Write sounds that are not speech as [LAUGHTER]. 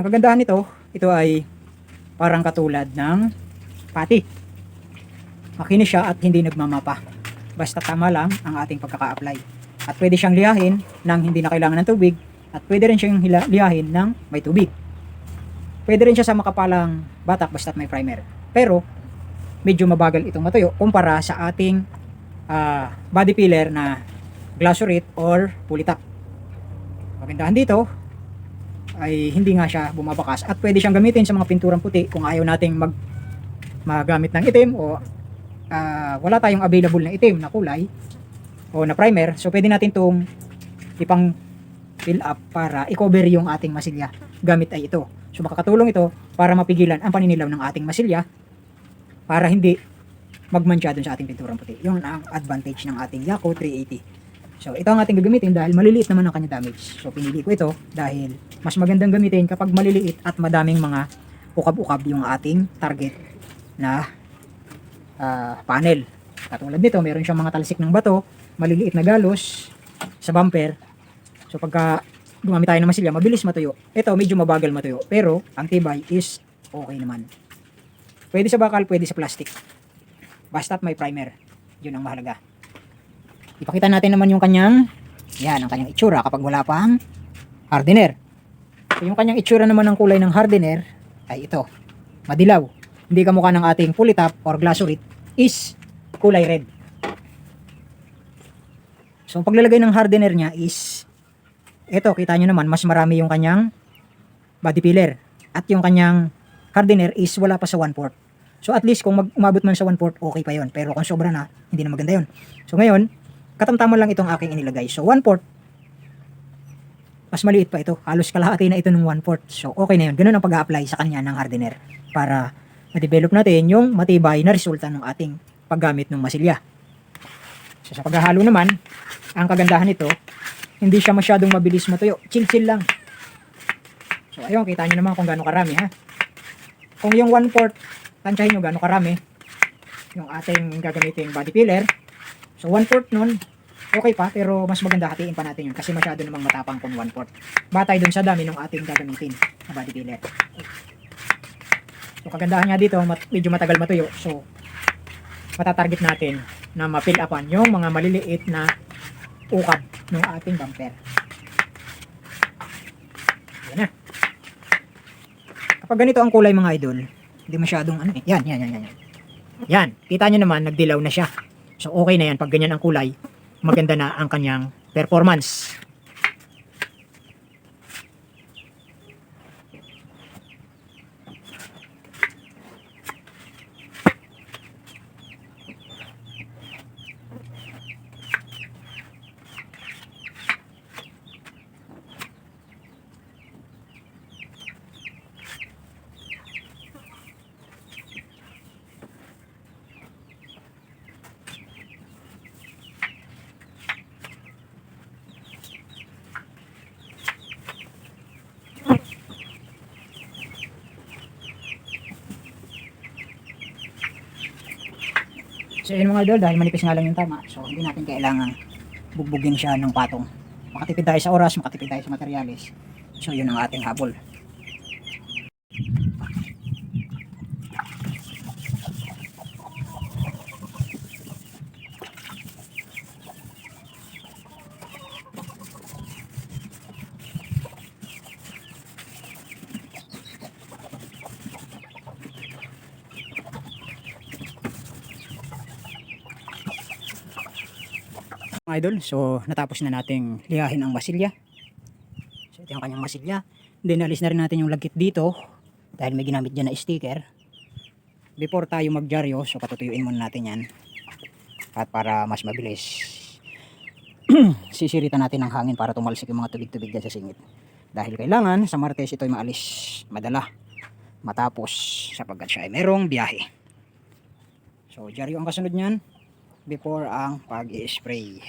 Ang kagandahan nito, ito ay parang katulad ng pati. Makinis siya at hindi nagmamapa. Basta tama lang ang ating pagkaka-apply. At pwede siyang liyahin nang hindi na kailangan ng tubig at pwede rin siyang liyahin ng may tubig. Pwede rin siya sa makapalang batak basta't may primer. Pero medyo mabagal itong matuyo kumpara sa ating ah, body filler na glycerate or pulitap. Magandahan dito ay hindi nga siya bumabakas. At pwede siyang gamitin sa mga pinturang puti kung ayaw nating mag magamit ng itim o ah, wala tayong available na itim na kulay o na primer. So pwede natin itong ipang fill up para i-cover yung ating masilya gamit ay ito. So makakatulong ito para mapigilan ang paninilaw ng ating masilya para hindi magmantsa dun sa ating pinturang puti. Yun ang advantage ng ating Yaco 380 So, ito ang ating gagamitin dahil maliliit naman ang kanya damage. So, pinili ko ito dahil mas magandang gamitin kapag maliliit at madaming mga ukab-ukab yung ating target na ah, panel. Katulad nito, meron siyang mga talsik ng bato, maliliit na galos sa bumper. So, pagka gumamit tayo ng masilya, mabilis matuyo. Ito, medyo mabagal matuyo. Pero, ang tibay is okay naman. Pwede sa bakal, pwede sa plastic. Basta't may primer. Yun ang mahalaga. Ipakita natin naman yung kanyang, yan, ang kanyang itsura kapag wala pang hardener. So, yung kanyang itsura naman ng kulay ng hardener ay ito, madilaw. Hindi kamukha ng ating pulitap or glycerate is kulay red. So, paglalagay ng hardener niya is, ito, kita nyo naman, mas marami yung kanyang body filler. At yung kanyang hardener is wala pa sa 1 port. So, at least kung mag umabot man sa 1 port, okay pa yon Pero kung sobra na, hindi na maganda yon So, ngayon, katamtaman lang itong aking inilagay. So, 1 port, mas maliit pa ito. Halos kalahati na ito ng 1 port. So, okay na yun. Ganun ang pag apply sa kanya ng hardener para ma-develop natin yung matibay na resulta ng ating paggamit ng masilya. So, sa paghahalo naman, ang kagandahan nito, hindi siya masyadong mabilis matuyo. Chill-chill lang. So, ayun, kita nyo naman kung gaano karami, ha? Kung yung 1 port, tansyahin nyo gaano karami yung ating gagamitin body filler. So, 1 port nun, okay pa, pero mas maganda hatiin pa natin yun kasi masyado namang matapang kung 1 port. Batay dun sa dami ng ating gagamitin na body filler. So, kagandahan nga dito, mat- medyo matagal matuyo. So, matatarget natin na ma-fill upan yung mga maliliit na ukab ng ating bumper. Yan na. Kapag ganito ang kulay mga idol, hindi masyadong ano eh. Yan, yan, yan. Yan, yan. kita nyo naman, nagdilaw na siya. So, okay na yan. Pag ganyan ang kulay, maganda na ang kanyang performance. So yun mga idol, dahil manipis nga lang yung tama, so hindi natin kailangang bugbugin siya ng patong. Makatipid tayo sa oras, makatipid tayo sa materyales. So yun ang ating habol. Idol, so natapos na nating lihahin ang masilya. So ito yung kanyang masilya. Then alis na rin natin yung lagkit dito dahil may ginamit dyan na sticker. Before tayo magdyaryo, so patutuyuin muna natin yan. At para mas mabilis, [CLEARS THROAT] sisiritan natin ang hangin para tumalsik yung mga tubig-tubig dyan sa singit. Dahil kailangan sa Martes ito ay maalis madala matapos sapagkat siya ay merong biyahe. So, dyaryo ang kasunod niyan before ang pag-spray.